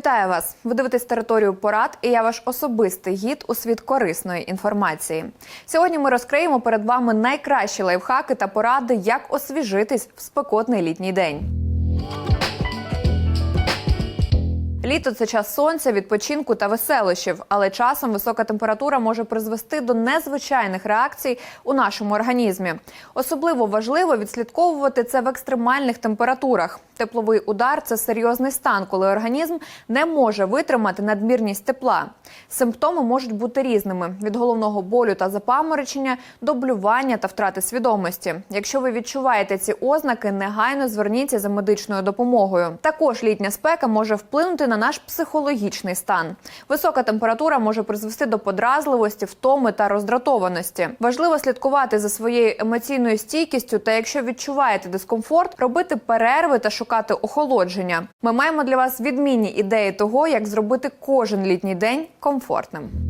Вітаю вас! Ви дивитесь територію порад, і я ваш особистий гід у світ корисної інформації. Сьогодні ми розкриємо перед вами найкращі лайфхаки та поради, як освіжитись в спекотний літній день. Літо це час сонця, відпочинку та веселощів, але часом висока температура може призвести до незвичайних реакцій у нашому організмі. Особливо важливо відслідковувати це в екстремальних температурах. Тепловий удар це серйозний стан, коли організм не може витримати надмірність тепла. Симптоми можуть бути різними: від головного болю та запаморочення до блювання та втрати свідомості. Якщо ви відчуваєте ці ознаки, негайно зверніться за медичною допомогою. Також літня спека може вплинути на наш психологічний стан. Висока температура може призвести до подразливості, втоми та роздратованості. Важливо слідкувати за своєю емоційною стійкістю, та якщо відчуваєте дискомфорт, робити перерви та шукати охолодження. Ми маємо для вас відмінні ідеї того, як зробити кожен літній день комфортним.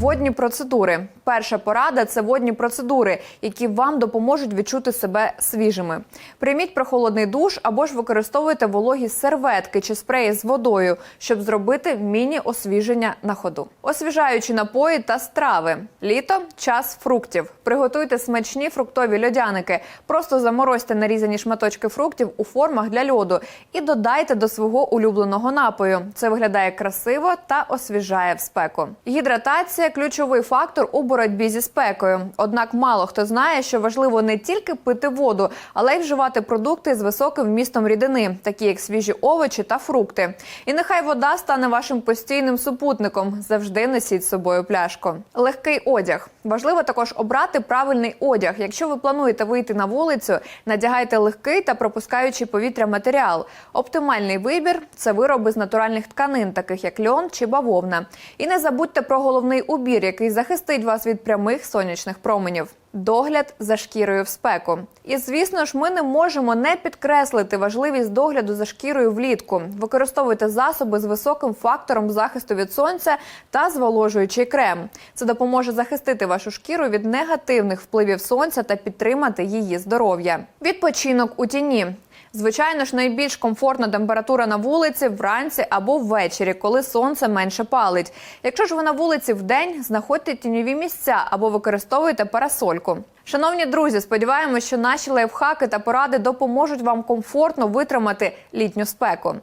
Водні процедури. Перша порада це водні процедури, які вам допоможуть відчути себе свіжими. Прийміть прохолодний душ або ж використовуйте вологі серветки чи спреї з водою, щоб зробити міні-освіження на ходу. Освіжаючі напої та страви. Літо час фруктів. Приготуйте смачні фруктові льодяники. Просто заморозьте нарізані шматочки фруктів у формах для льоду і додайте до свого улюбленого напою. Це виглядає красиво та освіжає в спеку. Гідратація ключовий фактор у боротьбі зі спекою. Однак мало хто знає, що важливо не тільки пити воду, але й вживати продукти з високим вмістом рідини, такі як свіжі овочі та фрукти. І нехай вода стане вашим постійним супутником. Завжди носіть з собою пляшку. Легкий одяг важливо також обрати правильний одяг. Якщо ви плануєте вийти на вулицю, надягайте легкий та пропускаючий повітря матеріал. Оптимальний вибір це вироби з натуральних тканин, таких як льон чи бавовна. І не забудьте про головний убір, який захистить вас від прямих сонячних променів. Догляд за шкірою в спеку. І звісно ж, ми не можемо не підкреслити важливість догляду за шкірою влітку. Використовуйте засоби з високим фактором захисту від сонця та зволожуючий крем. Це допоможе захистити вашу шкіру від негативних впливів сонця та підтримати її здоров'я. Відпочинок у тіні. Звичайно ж, найбільш комфортна температура на вулиці вранці або ввечері, коли сонце менше палить. Якщо ж ви на вулиці вдень, знаходьте тіньові місця або використовуйте парасольку. Шановні друзі, сподіваємось, що наші лайфхаки та поради допоможуть вам комфортно витримати літню спеку.